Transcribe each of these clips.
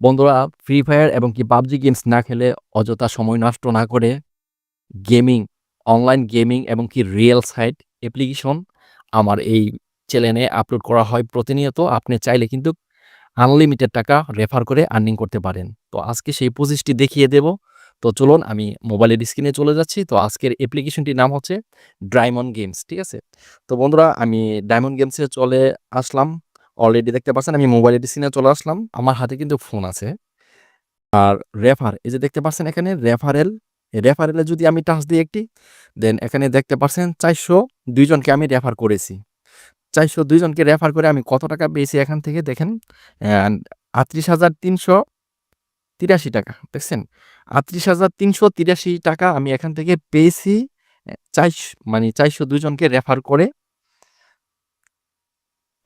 বন্ধুরা free fire এবং কি পাবজি গেমস না খেলে অযথা সময় নষ্ট না করে গেমিং অনলাইন গেমিং এবং কি রিয়েল সাইট অ্যাপ্লিকেশন আমার এই চ্যানেলে আপলোড করা হয় প্রতিনিয়ত। আপনি চাইলে কিন্তু আনলিমিটেড টাকা রেফার করে আর্নিং করতে পারেন। তো আজকে সেই পঁচিশটি দেখিয়ে দেব। তো চলুন, আমি মোবাইলের স্ক্রিনে চলে যাচ্ছি। তো আজকের অ্যাপ্লিকেশনটির নাম হচ্ছে ডায়মন্ড গেমস ঠিক আছে? তো বন্ধুরা, আমি ডায়মন্ড গেমসে চলে আসলাম। অলরেডি দেখতে পাচ্ছেন, আমি মোবাইলের স্ক্রিনে চলে আসলাম। আমার হাতে কিন্তু ফোন আছে। আর রেফার এই যে দেখতে পাচ্ছেন এখানে রেফারেল রেফারেলে যদি আমি টাচ দিই একটি দেন এখানে দেখতে পাচ্ছেন চারশো দুইজনকে আমি রেফার করেছি। চারশো দুইজনকে রেফার করে আমি কত টাকা পেয়েছি এখান থেকে দেখেন আটত্রিশ হাজার তিনশো তিরাশি টাকা, দেখছেন? আটত্রিশ হাজার তিনশো তিরাশি টাকা আমি এখান থেকে পেয়েছি, চারশ মানে চারশো দুজনকে রেফার করে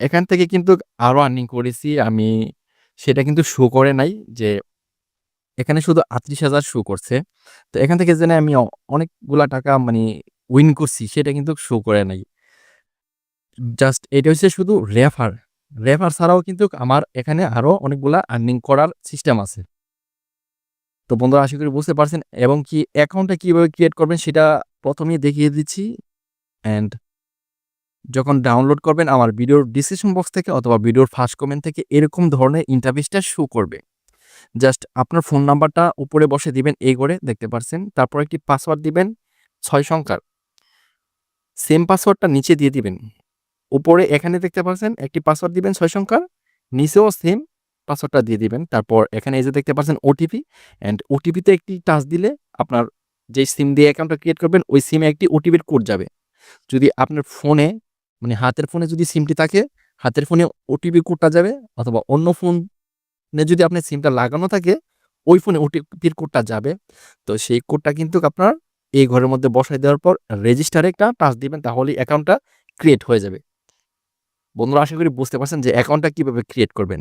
এখান থেকে কিন্তু আরও আর্নিং করেছি। আমি সেটা কিন্তু শো করে নাই যে এখানে শুধু আটত্রিশ হাজার শো করছে। তো এখান থেকে জেনে আমি অনেকগুলা টাকা মানে উইন করছি, সেটা কিন্তু শো করে নাই। জাস্ট এটা হচ্ছে শুধু রেফার রেফার ছাড়াও কিন্তু আমার এখানে আরও অনেকগুলা আর্নিং করার সিস্টেম আছে। তো বন্ধুরা, আশা করি বুঝতে পারছেন। এবং কি অ্যাকাউন্টটা কীভাবে ক্রিয়েট করবেন সেটা প্রথমেই দেখিয়ে দিচ্ছি। অ্যান্ড যখন ডাউনলোড করবেন, আমার ভিডিওর ডিসক্রিপশন বক্স থেকে অথবা ভিডিওর ফার্স্ট কমেন্ট থেকে এরকম ধরনের ইন্টারভিউসটা শো করবে। জাস্ট আপনার ফোন নাম্বারটা উপরে বসে দিবেন, এই করে দেখতে পারছেন। তারপর একটি পাসওয়ার্ড দিবেন, ছয় সংখ্যার। সেম পাসওয়ার্ডটা নিচে দিয়ে দিবেন। উপরে এখানে দেখতে পাচ্ছেন একটি পাসওয়ার্ড দিবেন, ছয় সংখ্যার। নিচেও সেম পাসওয়ার্ডটা দিয়ে দিবেন। তারপর এখানে এই যে দেখতে পাচ্ছেন ওটিপি অ্যান্ড ওটিপিতে একটি টাচ দিলে আপনার যে সিম দিয়ে অ্যাকাউন্টটা ক্রিয়েট করবেন, ওই সিমে একটি ওটিপির কোড যাবে। যদি আপনার ফোনে মানে হাতের ফোনে যদি সিমটি থাকে, হাতের ফোনে ওটিপি কোডটা যাবে অথবা অন্য ফোনে যদি আপনার সিমটা লাগানো থাকে, ওই ফোনে ওটিপির কোডটা যাবে। তো সেই কোডটা কিন্তু আপনার এই ঘরের মধ্যে বসাই দেওয়ার পর রেজিস্টারে একটা টাচ দিবেন, তাহলেই অ্যাকাউন্টটা ক্রিয়েট হয়ে যাবে। বন্ধুরা, আশা করি বুঝতে পারছেন যে অ্যাকাউন্টটা কীভাবে ক্রিয়েট করবেন।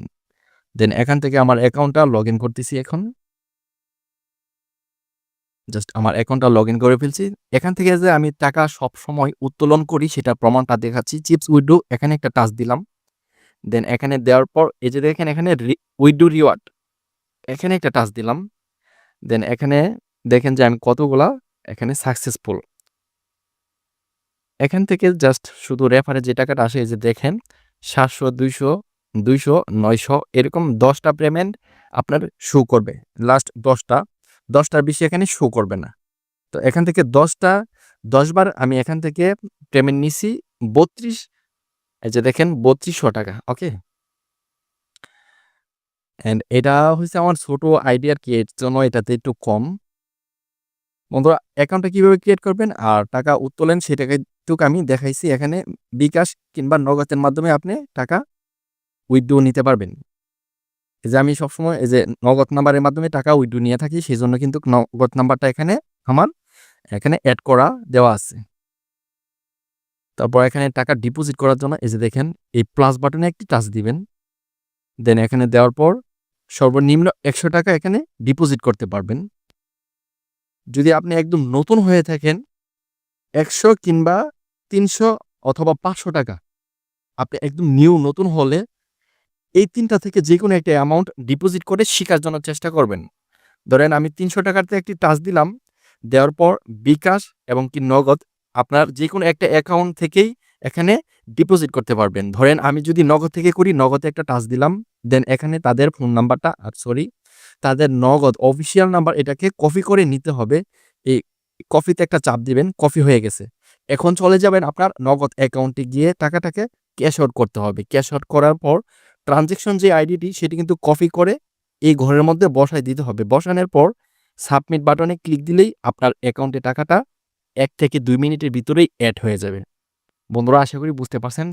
দেন এখান থেকে আমার অ্যাকাউন্টটা লগ করতেছি এখন। জাস্ট আমার অ্যাকাউন্টটা লগ ইন করে ফেলছি। এখান থেকে যে আমি টাকা সব সময় উত্তোলন করি সেটা প্রমাণটা দেখাচ্ছি। চিপস উইডো এখানে একটা টাচ দিলাম। দেন এখানে দেওয়ার পর, এই যে দেখেন এখানে উইডো রিওয়ার্ড এখানে একটা টাচ দিলাম। দেন এখানে দেখেন যে আমি কতগুলা, এখানে সাকসেসফুল এখান থেকে জাস্ট শুধু রেফারে যে টাকাটা আসে, এই যে দেখেন, সাতশো, দুইশো দুইশো, নয়শো, এরকম দশটা পেমেন্ট আপনার শো করবে। লাস্ট দশটা। দশটার বেশি এখানে শো করবে না। তো এখান থেকে দশটা দশবার আমি এখান থেকে পেমেন্ট নিছি বত্রিশ, এই যে দেখেন বত্রিশশো টাকা ওকে অ্যান্ড এটা হচ্ছে আমার ছোট আইডিয়ার কি, এর জন্য এটাতে একটু কম। বন্ধুরা অ্যাকাউন্টটা কীভাবে ক্রিয়েট করবেন আর টাকা উত্তোলেন সেটাকে টুক আমি দেখাইছি, এখানে বিকাশ কিংবা নগদের মাধ্যমে আপনি টাকা উইথড্রো নিতে পারবেন। যে আমি সবসময় এই যে নগদ নাম্বারের মাধ্যমে টাকা উইথড্রো নিয়ে থাকি সেই জন্য কিন্তু নগদ নাম্বারটা এখানে আমার এখানে অ্যাড করা দেওয়া আছে। তারপর এখানে টাকা ডিপোজিট করার জন্য এই যে দেখেন, এই প্লাস বাটনে একটি টাচ দিবেন। দেন এখানে দেওয়ার পর সর্বনিম্ন একশো টাকা এখানে ডিপোজিট করতে পারবেন। যদি আপনি একদম নতুন হয়ে থাকেন, একশো কিংবা তিনশো অথবা পাঁচশো টাকা, আপনি একদম নিউ নতুন হলে এই তিনটা থেকে যে কোনো একটা অ্যামাউন্ট ডিপোজিট করে শেখার জন্য চেষ্টা করবেন। ধরেন আমি তিনশো টাকাতে একটি টাচ দিলাম, দেওয়ার পর বিকাশ এবং কি নগদ আপনার যে কোনো একটা অ্যাকাউন্ট থেকেই এখানে ডিপোজিট করতে পারবেন। ধরেন আমি যদি নগদ থেকে করি, নগদে একটা টাচ দিলাম দেন এখানে তাদের ফোন নাম্বারটা আর সরি তাদের নগদ অফিসিয়াল নাম্বার এটাকে কপি করে নিতে হবে। এই কফিতে একটা চাপ দিবেন কফি হয়ে গেছে। এখন চলে যাবেন আপনার নগদ অ্যাকাউন্টে গিয়ে টাকাটাকে ক্যাশ আউট করতে হবে। ক্যাশ আউট করার পর ট্রানজেকশন যে আইডিটি সেটি কিন্তু কপি করে এই ঘরের মধ্যে বসায় দিতে হবে। বসানোর পর সাবমিট বাটনে ক্লিক দিলেই আপনার অ্যাকাউন্টে টাকাটা এক থেকে দুই মিনিটের ভিতরেই অ্যাড হয়ে যাবে। বন্ধুরা, আশা করি বুঝতে পারছেন।